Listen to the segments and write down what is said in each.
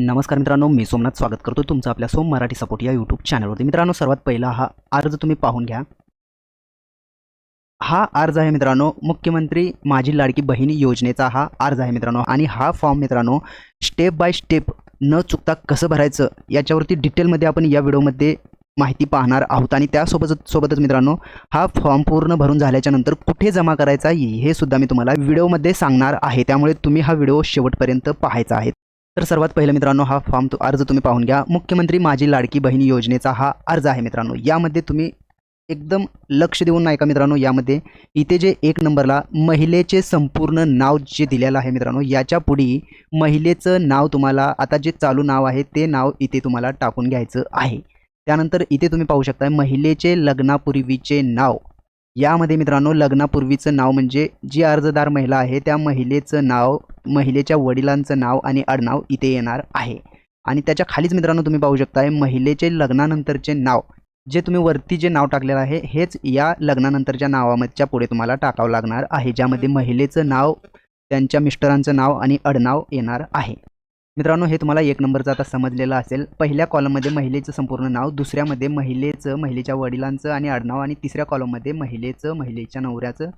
नमस्कार मित्रांनो मी सोमनाथ स्वागत करतो तुमचं आपल्या सोम मराठी सपोर्ट या यूट्यूब चॅनलवरती मित्रांनो सर्वात पहिला हा अर्ज तुम्ही पाहून घ्या. हा अर्ज आहे मित्रांनो मुख्यमंत्री माझी लाडकी बहिणी योजनेचा हा अर्ज आहे मित्रांनो. आणि हा फॉर्म मित्रांनो स्टेप बाय स्टेप न चुकता कसं भरायचं याच्यावरती डिटेलमध्ये आपण या व्हिडिओमध्ये माहिती पाहणार आहोत. आणि त्यासोबतच सोबतच मित्रांनो हा फॉर्म पूर्ण भरून झाल्याच्यानंतर कुठे जमा करायचा हे सुद्धा मी तुम्हाला व्हिडिओमध्ये सांगणार आहे. त्यामुळे तुम्ही हा व्हिडिओ शेवटपर्यंत पाहायचा आहे. तर सर्वात पहिलं मित्रांनो हा फॉर्म तो अर्ज तुम्ही पाहून घ्या. मुख्यमंत्री माझी लाडकी बहीण योजनेचा हा अर्ज आहे मित्रांनो. यामध्ये तुम्ही एकदम लक्ष देऊन नाही का मित्रांनो यामध्ये इथे जे एक नंबरला महिलेचे संपूर्ण नाव जे दिलेलं आहे मित्रांनो याच्यापुढे महिलेचं नाव तुम्हाला आता जे चालू नाव आहे ते नाव इथे तुम्हाला टाकून घ्यायचं आहे. त्यानंतर इथे तुम्ही पाहू शकता महिलेचे लग्नापूर्वीचे नाव. यामध्ये मित्रांनो लग्नापूर्वीचं नाव म्हणजे जी अर्जदार महिला आहे त्या महिलेचं नाव महिलेच्या वडिलांचं नाव आणि आडनाव इथे येणार आहे. आणि त्याच्या खालीच मित्रांनो तुम्ही पाहू शकताय महिलेचे लग्नानंतरचे नाव. जे तुम्ही वरती जे नाव टाकलेलं आहे हेच या लग्नानंतरच्या नावाच्या पुढे तुम्हाला टाकावं लागणार आहे ज्यामध्ये महिलेचं नाव त्यांच्या मिस्टरांचं नाव आणि आडनाव येणार आहे. मित्रांनो हे तुम्हाला एक नंबरचं आता समजलेलं असेल. पहिल्या कॉलममध्ये महिलेचं संपूर्ण नाव दुसऱ्यामध्ये महिलेचं महिलेच्या वडिलांचं आणि आडनाव आणि तिसऱ्या कॉलममध्ये महिलेचं महिलेच्या नवऱ्याचं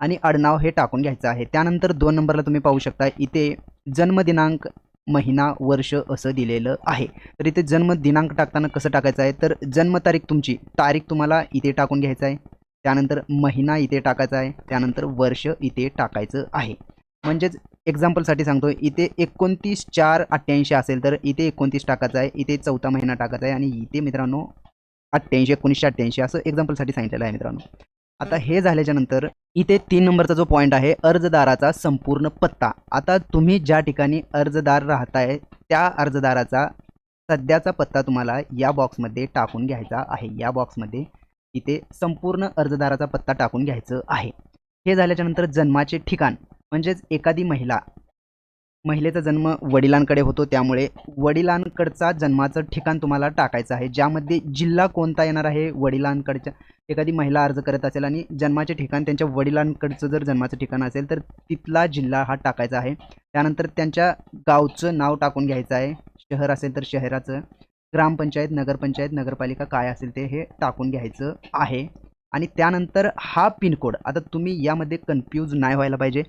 आणि आडनाव हे टाकून घ्यायचं आहे. त्यानंतर दोन नंबरला तुम्ही पाहू शकता इथे जन्मदिनांक महिना वर्ष असं दिलेलं आहे. तर इथे जन्मदिनांक टाकताना कसं टाकायचं आहे? तर जन्मतारीख तुमची तारीख तुम्हाला इथे टाकून घ्यायचं आहे. त्यानंतर महिना इथे टाकायचा आहे. त्यानंतर वर्ष इथे टाकायचं आहे. म्हणजेच एक्झाम्पलसाठी सांगतो इथे एकोणतीस चार अठ्ठ्याऐंशी असेल तर इथे एकोणतीस टाकायचं आहे इथे चौथा महिना टाकायचा आहे आणि इथे मित्रांनो अठ्ठ्याऐंशी एकोणीसशे अठ्ठ्याऐंशी असं एक्झाम्पलसाठी सांगितलेलं आहे मित्रांनो. आता हे झाल्याच्यानंतर इथे तीन नंबरचा जो पॉईंट आहे अर्जदाराचा संपूर्ण पत्ता. आता तुम्ही ज्या ठिकाणी अर्जदार राहताय त्या अर्जदाराचा सध्याचा पत्ता तुम्हाला या बॉक्समध्ये टाकून घ्यायचा आहे. या बॉक्समध्ये इथे संपूर्ण अर्जदाराचा पत्ता टाकून घ्यायचं आहे. हे झाल्याच्यानंतर जन्माचे ठिकाण. म्हणजेच एखादी महिला महिलेचा जन्म वडिलांकडे होतो त्यामुळे वडिलांकडचा जन्माचं ठिकाण तुम्हाला टाकायचं आहे ज्यामध्ये जिल्हा कोणता येणार आहे वडिलांकडच्या एखादी महिला अर्ज करत असेल आणि जन्माचे ठिकाण त्यांच्या वडिलांकडचं जर जन्माचं ठिकाण असेल तर तिथला जिल्हा हा टाकायचा आहे. त्यानंतर त्यांच्या गावचं नाव टाकून घ्यायचं आहे. शहर असेल तर शहराचं ग्रामपंचायत नगरपंचायत नगरपालिका काय असेल ते हे टाकून घ्यायचं आहे. आणि त्यानंतर हा पिनकोड आता तुम्ही यामध्ये कन्फ्यूज नाही व्हायला पाहिजे.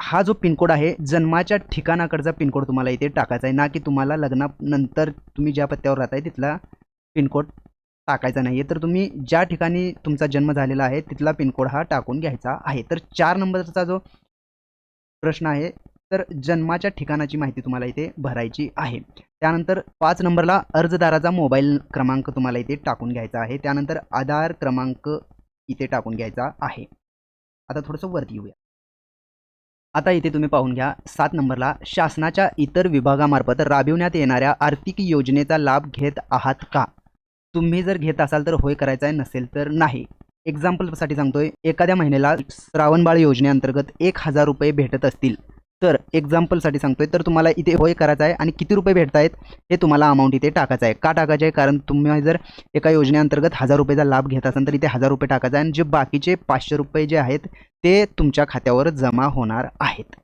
हा जो पिनकोड आहे जन्माच्या ठिकाणाकडचा पिनकोड तुम्हाला इथे टाकायचा आहे. ना की तुम्हाला लग्नानंतर तुम्ही ज्या पत्त्यावर राहताय तिथला पिनकोड टाकायचा नाही आहे तर तुम्ही ज्या ठिकाणी तुमचा जन्म झालेला आहे तिथला पिनकोड हा टाकून घ्यायचा आहे. तर चार नंबरचा जो प्रश्न आहे तर जन्माच्या ठिकाणाची माहिती तुम्हाला इथे भरायची आहे. त्यानंतर पाच नंबरला अर्जदाराचा मोबाईल क्रमांक तुम्हाला इथे टाकून घ्यायचा आहे. त्यानंतर आधार क्रमांक इथे टाकून घ्यायचा आहे. आता थोडंसं वरती येऊया. आता इथे तुम्ही पाहून घ्या सात नंबरला शासनाच्या इतर विभागामार्फत राबविण्यात येणाऱ्या आर्थिक योजनेचा लाभ घेत आहात का? तुम्ही जर घेत असाल तर होय करायचा आहे नसेल तर नाही. एक्झाम्पलसाठी सांगतोय एखाद्या महिन्याला श्रावणबाळ योजनेअंतर्गत एक हजार रुपये भेटत असतील. तर एक्झाम्पलसाठी सांगतोय. तर तुम्हाला इथे होय करायचं आहे आणि किती रुपये भेटत आहेत हे तुम्हाला अमाऊंट इथे टाकायचं आहे. का टाकायचं? आहे कारण तुम्ही जर एका योजनेअंतर्गत हजार रुपयेचा लाभ घेत असाल तर इथे हजार रुपये टाकायचा आहे आणि जे बाकीचे पाचशे रुपये जे आहेत ते तुमच्या खात्यावर जमा होणार आहेत.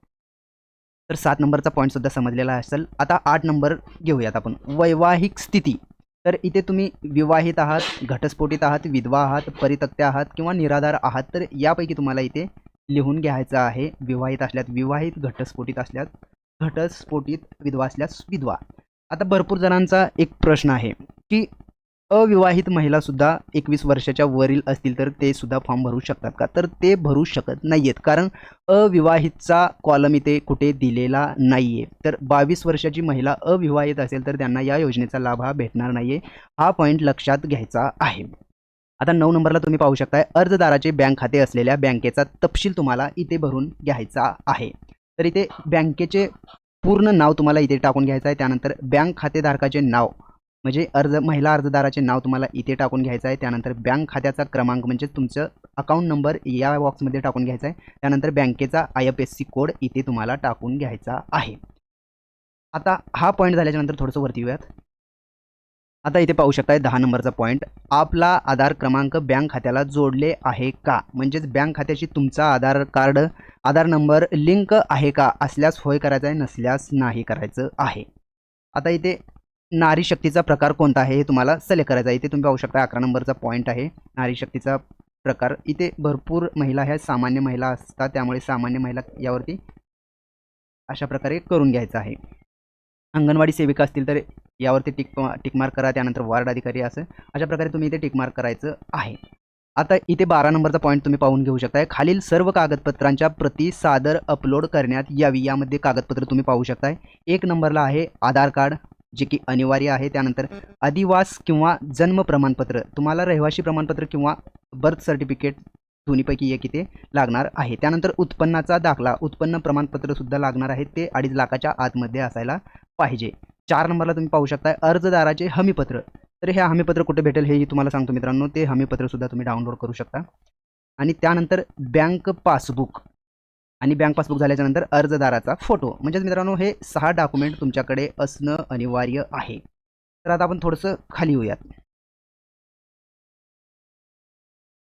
तर सात नंबरचा पॉईंटसुद्धा समजलेला असेल. आता आठ नंबर घेऊयात आपण. वैवाहिक स्थिती. तर इथे तुम्ही विवाहित आहात घटस्फोटित आहात विधवा आहात परितक्त्या आहात किंवा निराधार आहात तर यापैकी तुम्हाला इथे लिहून घ्यायचं आहे. विवाहित असल्यात विवाहित घटस्फोटित असल्यात घटस्फोटीत विधवा असल्यास विधवा. आता भरपूर जणांचा एक प्रश्न आहे की अविवाहित महिलासुद्धा एकवीस वर्षाच्या वरील असतील तर ते सुद्धा फॉर्म भरू शकतात का? तर ते भरू शकत नाही आहेत कारण अविवाहितचा कॉलम इथे कुठे दिलेला नाही आहे तर बावीस वर्षाची महिला अविवाहित असेल तर त्यांना या योजनेचा लाभ हा भेटणार नाही आहे हा पॉईंट लक्षात घ्यायचा आहे. आता नऊ नंबरला तुम्ही पाहू शकताय अर्जदाराचे बँक खाते असलेल्या बँकेचा तपशील तुम्हाला इथे भरून घ्यायचा आहे. तर इथे बँकेचे पूर्ण नाव तुम्हाला इथे टाकून घ्यायचं आहे. त्यानंतर बँक खातेधारकाचे नाव म्हणजे अर्ज महिला अर्जदाराचे नाव तुम्हाला इथे टाकून घ्यायचं आहे. त्यानंतर बँक खात्याचा क्रमांक म्हणजे तुमचं अकाउंट नंबर या बॉक्समध्ये टाकून घ्यायचा आहे. त्यानंतर बँकेचा I F S C code इथे तुम्हाला टाकून घ्यायचा आहे. आता हा पॉईंट झाल्याच्यानंतर थोडंसं वरती येऊयात. आता इथे पाहू शकताय दहा नंबरचा पॉईंट आपला आधार क्रमांक बँक खात्याला जोडले आहे का? म्हणजेच बँक खात्याशी तुमचा Aadhaar card Aadhaar number link आहे का? असल्यास होय करायचं आहे नसल्यास नाही करायचं आहे. आता इथे नारी शक्तीचा प्रकार कोणता आहे हे तुम्हाला सिलेक्ट करायचं आहे. इथे तुम्ही पाहू शकता अकरा नंबरचा पॉईंट आहे. नारी शक्तीचा प्रकार. इथे भरपूर महिला ह्या सामान्य महिला असतात. त्यामुळे सामान्य महिला यावरती अशा प्रकारे करून घ्यायचं आहे. अंगणवाडी सेविका असतील तर यावरती टिक टिकमार्क करा त्यानंतर वार्ड अधिकारी असं अशा प्रकारे तुम्ही इथे टिकमार्क करायचं आहे. आता इथे बारा नंबरचा पॉईंट तुम्ही पाहून घेऊ शकताय. खालील सर्व कागदपत्रांच्या प्रती सादर अपलोड करण्यात यावी. यामध्ये कागदपत्र तुम्ही पाहू शकताय. एक नंबरला आहे आधार कार्ड जे की अनिवार्य आहे. त्यानंतर अधिवास किंवा जन्म प्रमाणपत्र. तुम्हाला रहिवासी प्रमाणपत्र किंवा बर्थ सर्टिफिकेट दोन्हीपैकी एक इथे लागणार आहे. त्यानंतर उत्पन्नाचा दाखला. उत्पन्न प्रमाणपत्रसुद्धा लागणार आहे. ते अडीच लाखाच्या आतमध्ये असायला पाहिजे. चार नंबरला तुम्ही पाहू शकता अर्जदाराचे हमीपत्र. तर हे हमीपत्र कुठे भेटेल हेही तुम्हाला सांगतो मित्रांनो. ते हमीपत्रसुद्धा तुम्ही डाउनलोड करू शकता. आणि त्यानंतर बँक पासबुक आणि बँक पासबुक झाल्याच्यानंतर अर्जदाराचा फोटो म्हणजेच मित्रांनो हे सहा डॉक्युमेंट तुमच्याकडे असणं अनिवार्य आहे. तर आता आपण थोडंसं खाली येऊयात.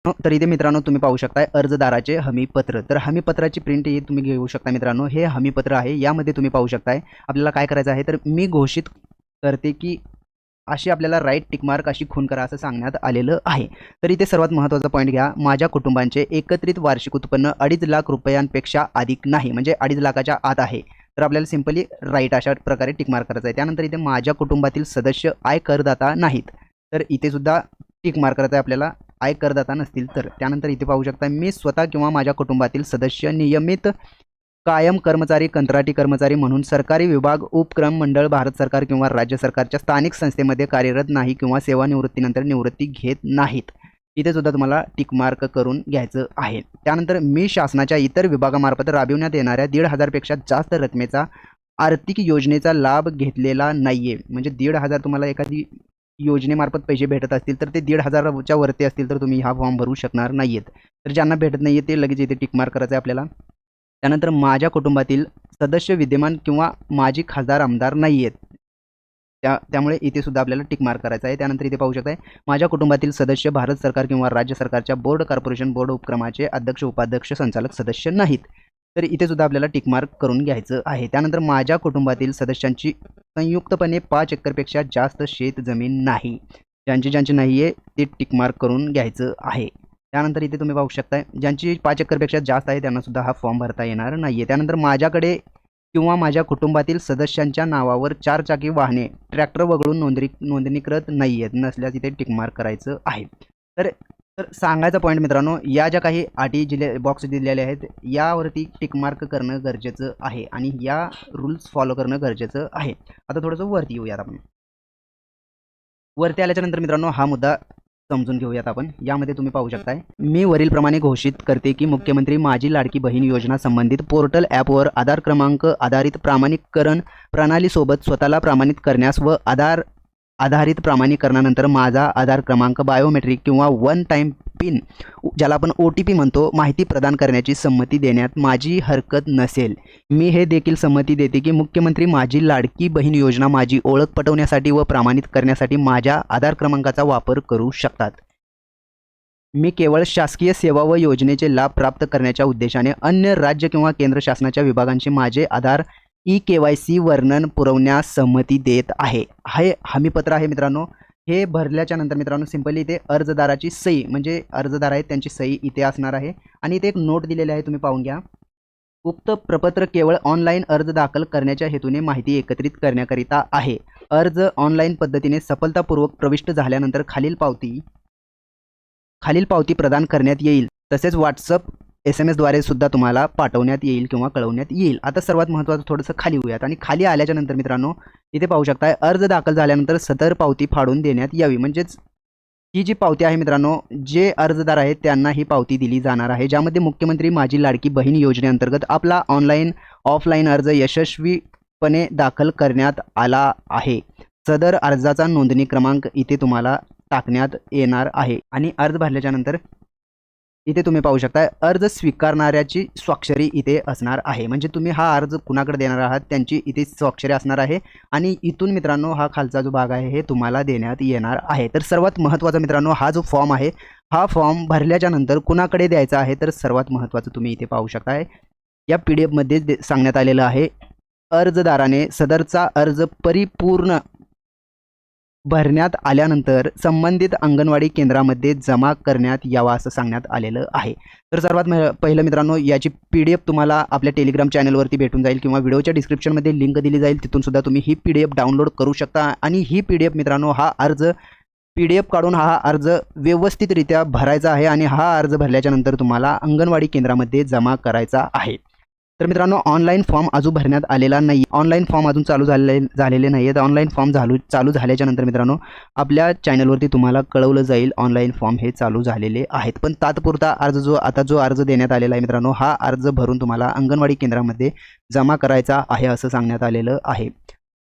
तर इथे मित्रांनो तुम्ही पाहू शकताय अर्जदाराचे हमीपत्र. तर हमीपत्राची प्रिंट ही तुम्ही घेऊ शकता मित्रांनो. हे हमीपत्र आहे. यामध्ये तुम्ही पाहू शकताय. आपल्याला काय करायचं आहे? तर मी घोषित करते की अशी आपल्याला राईट टिकमार्क अशी खून करा असं सांगण्यात आलेलं आहे. तर इथे सर्वात महत्त्वाचा पॉईंट घ्या. माझ्या कुटुंबांचे एकत्रित वार्षिक उत्पन्न अडीच लाख रुपयांपेक्षा अधिक नाही. म्हणजे अडीच लाखाच्या आत आहे. तर आपल्याला सिम्पली राईट अशा प्रकारे टिकमार्क करायचं आहे. त्यानंतर इथे माझ्या कुटुंबातील सदस्य आय करदाता नाहीत. तर इथे सुद्धा टिकमार्क करायचं आहे आपल्याला. आय करदाता नसतील तर. त्यानंतर इथे पाहू शकता मी स्वतः किंवा माझ्या कुटुंबातील सदस्य नियमित कायम कर्मचारी कंत्राटी कर्मचारी म्हणून सरकारी विभाग उपक्रम मंडळ भारत सरकार किंवा राज्य सरकारच्या स्थानिक संस्थेमध्ये कार्यरत नाही किंवा सेवानिवृत्तीनंतर निवृत्ती घेत नाहीत. इथे सुद्धा तुम्हाला टिकमार्क करून घ्यायचं आहे. त्यानंतर मी शासनाच्या इतर विभागामार्फत राबविण्यात येणाऱ्या दीड हजारपेक्षा जास्त रकमेचा आर्थिक योजनेचा लाभ घेतलेला नाही आहे म्हणजे दीड हजार तुम्हाला एखादी योजनेमार्फत पैसे भेटत असतील तर ते दीड हजाराच्या वरती असतील तर तुम्ही हा फॉर्म भरू शकणार नाही आहेत तर ज्यांना भेटत नाही आहे ते लगेच इथे टिकमार्क करायचं आहे आपल्याला. त्यानंतर माझ्या कुटुंबातील सदस्य विद्यमान किंवा माजी खासदार आमदार नाही आहेत त्या त्यामुळे इथे सुद्धा आपल्याला टिक मार्क करायचा आहे. त्यानंतर इथे पाहू शकताय माझ्या कुटुंबातील सदस्य भारत सरकार किंवा राज्य सरकारच्या बोर्ड कॉर्पोरेशन बोर्ड उपक्रमाचे अध्यक्ष उपाध्यक्ष संचालक सदस्य नाहीत. तर इथे सुद्धा आपल्याला टिक मार्क करून घ्यायचं आहे. त्यानंतर माझ्या कुटुंबातील सदस्यांची संयुक्तपणे पाच एकरपेक्षा जास्त शेत जमीन नाही. ज्यांची ज्यांची नाही आहे ते टिकमार्क करून घ्यायचं आहे. त्यानंतर इथे तुम्ही पाहू शकताय ज्यांची पाच एकरपेक्षा जास्त आहे त्यांनासुद्धा हा फॉर्म भरता येणार नाही आहे त्यानंतर माझ्याकडे किंवा माझ्या कुटुंबातील सदस्यांच्या नावावर चारचाकी वाहने ट्रॅक्टर वगळून नोंदणी नोंदणीकृत नाही आहेत नसल्यास इथे टिकमार्क करायचं आहे. तर तर सांगायचा पॉईंट मित्रांनो या ज्या काही अटी जिल्हे बॉक्स दिलेले आहेत यावरती टिकमार्क करणं गरजेचं आहे आणि या रूल्स फॉलो करणं गरजेचं आहे. आता थोडंसं वरती येऊयात आपण. वरती आल्याच्यानंतर मित्रांनो हा मुद्दा समजून घेऊयात आपण. यामध्ये तुम्ही पाहू शकताय मी वरीलप्रमाणे घोषित करते की मुख्यमंत्री माझी लाडकी बहीण योजना संबंधित पोर्टल ॲपवर आधार क्रमांक आधारित प्रामाणिककरण प्रणालीसोबत स्वतःला प्रमाणित करण्यास व आधार आधारित प्रमाणीकरणानंतर माझा आधार क्रमांक बायोमेट्रिक किंवा वन टाईम पिन ज्याला आपण ओ टी पी म्हणतो माहिती प्रदान करण्याची संमती देण्यात माझी हरकत नसेल. मी हे देखील संमती देते की मुख्यमंत्री माझी लाडकी बहीण योजना माझी ओळख पटवण्यासाठी व प्रमाणित करण्यासाठी माझ्या आधार क्रमांकाचा वापर करू शकतात. मी केवळ शासकीय सेवा व योजनेचे लाभ प्राप्त करण्याच्या उद्देशाने अन्य राज्य किंवा केंद्र शासनाच्या विभागांशी माझे Aadhaar E K Y C वर्णन पुरवण्यास संमती देत आहे. हे हमीपत्र आहे मित्रांनो. हे भरल्याच्या नंतर मित्रांनो सिंपली इथे अर्जदाराची सही म्हणजे अर्जदार आहेत त्यांची सही इथे असणार आहे. आणि इथे एक नोट दिलेली आहे तुम्ही पाहून घ्या. उक्त प्रपत्र केवळ ऑनलाईन अर्ज दाखल करण्याच्या हेतूने माहिती एकत्रित करण्याकरिता आहे. अर्ज ऑनलाईन पद्धतीने सफलतापूर्वक प्रविष्ट झाल्यानंतर खालील पावती खालील पावती प्रदान करण्यात येईल. तसेच व्हॉट्सअप एस एम एसद्वारे सुद्धा तुम्हाला पाठवण्यात येईल किंवा कळवण्यात येईल. आता सर्वात महत्त्वाचं थोडंसं खाली होऊयात आणि खाली आल्याच्यानंतर मित्रांनो इथे पाहू शकताय अर्ज दाखल झाल्यानंतर सदर पावती फाडून देण्यात यावी. म्हणजेच ही जी पावती आहे मित्रांनो जे अर्जदार आहेत त्यांना ही पावती दिली जाणार आहे. ज्यामध्ये मुख्यमंत्री माझी लाडकी बहीण योजनेअंतर्गत आपला ऑनलाईन ऑफलाईन अर्ज यशस्वीपणे दाखल करण्यात आला आहे. सदर अर्जाचा नोंदणी क्रमांक इथे तुम्हाला टाकण्यात येणार आहे. आणि अर्ज भरल्याच्यानंतर इथे तुम्ही पाहू शकता अर्ज स्वीकारणाऱ्याची स्वाक्षरी इथे असणार आहे. म्हणजे तुम्ही हा अर्ज कुणाकडे देणार आहात त्यांची इथे स्वाक्षरी असणार आहे. आणि इथून मित्रांनो हा खालचा जो भाग आहे हे तुम्हाला देण्यात येणार आहे. तर सर्वात महत्त्वाचा मित्रांनो हा जो फॉर्म आहे हा फॉर्म भरल्याच्या नंतर कुणाकडे द्यायचा आहे तर सर्वात महत्त्वाचं तुम्ही इथे पाहू शकता या पी डी एफमध्ये दे सांगण्यात आलेलं आहे अर्जदाराने सदरचा अर्ज परिपूर्ण भरण्यात आल्यानंतर संबंधित अंगणवाडी केंद्रामध्ये जमा करण्यात यावा असं सांगण्यात आलेलं आहे. तर सर्वात पहिलं मित्रांनो याची पी डी एफ तुम्हाला आपल्या टेलिग्राम चॅनलवरती भेटून जाईल किंवा व्हिडिओच्या डिस्क्रिप्शनमध्ये लिंक दिली जाईल. तिथून सुद्धा तुम्ही ही पी डी एफ डाउनलोड करू शकता. आणि ही पी डी एफ मित्रांनो हा अर्ज पी डी एफ काढून हा अर्ज व्यवस्थितरित्या भरायचा आहे आणि हा अर्ज भरल्याच्यानंतर तुम्हाला अंगणवाडी केंद्रामध्ये जमा करायचा आहे. तर मित्रांनो ऑनलाईन फॉर्म अजून भरण्यात आलेला नाही ऑनलाईन फॉर्म अजून चालू झाले झालेले नाही आहेत ऑनलाईन फॉर्म झालू चालू झाल्याच्यानंतर मित्रांनो आपल्या चॅनलवरती तुम्हाला कळवलं जाईल ऑनलाईन फॉर्म हे चालू झालेले आहेत. पण तात्पुरता अर्ज जो आता जो अर्ज देण्यात आलेला आहे मित्रांनो हा अर्ज भरून तुम्हाला अंगणवाडी केंद्रामध्ये जमा करायचा आहे असं सांगण्यात आलेलं आहे.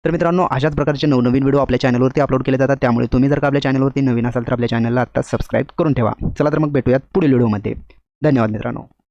तर मित्रांनो अशाच प्रकारचे नवनवीन व्हिडिओ आपल्या चॅनलवरती अपलोड केले जातात. त्यामुळे तुम्ही जर का आपल्या चॅनलवरती नवीन असाल तर आपल्या चॅनलला आत्ताच सबस्क्राईब करून ठेवा. चला तर मग भेटूयात पुढील व्हिडिओमध्ये. धन्यवाद मित्रांनो.